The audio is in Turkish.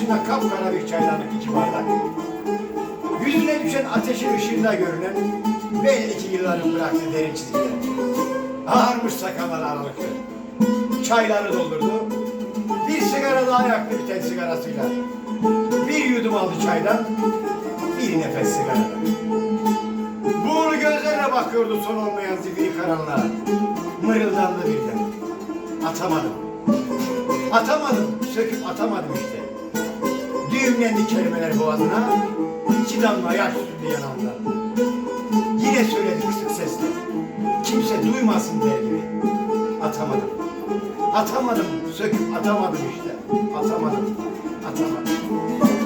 Yanı başında kapkara bir çaydanlık iki bardak. Yüzüne düşen ateşin ışığında görünen belli ki yılların bıraktığı derin çizgiler. Ağarmış sakalları aralıklı. Çayları doldurdu. Bir sigara daha yaktı biten sigarasıyla. Bir yudum aldı çaydan, bir nefes sigaradan. Buğulu gözlerle bakıyordu son olmayan zifiri karanlığa. Mırıldandı birden. Atamadım. Atamadım, söküp atamadım işte. Düğümlendi kelimeler boğazına, iki damla yaş sürdü yanağından. Yine söyledi kısık sesle. Kimse duymasın der gibi. Atamadım. Atamadım, söküp atamadım işte. Atamadım, atamadım.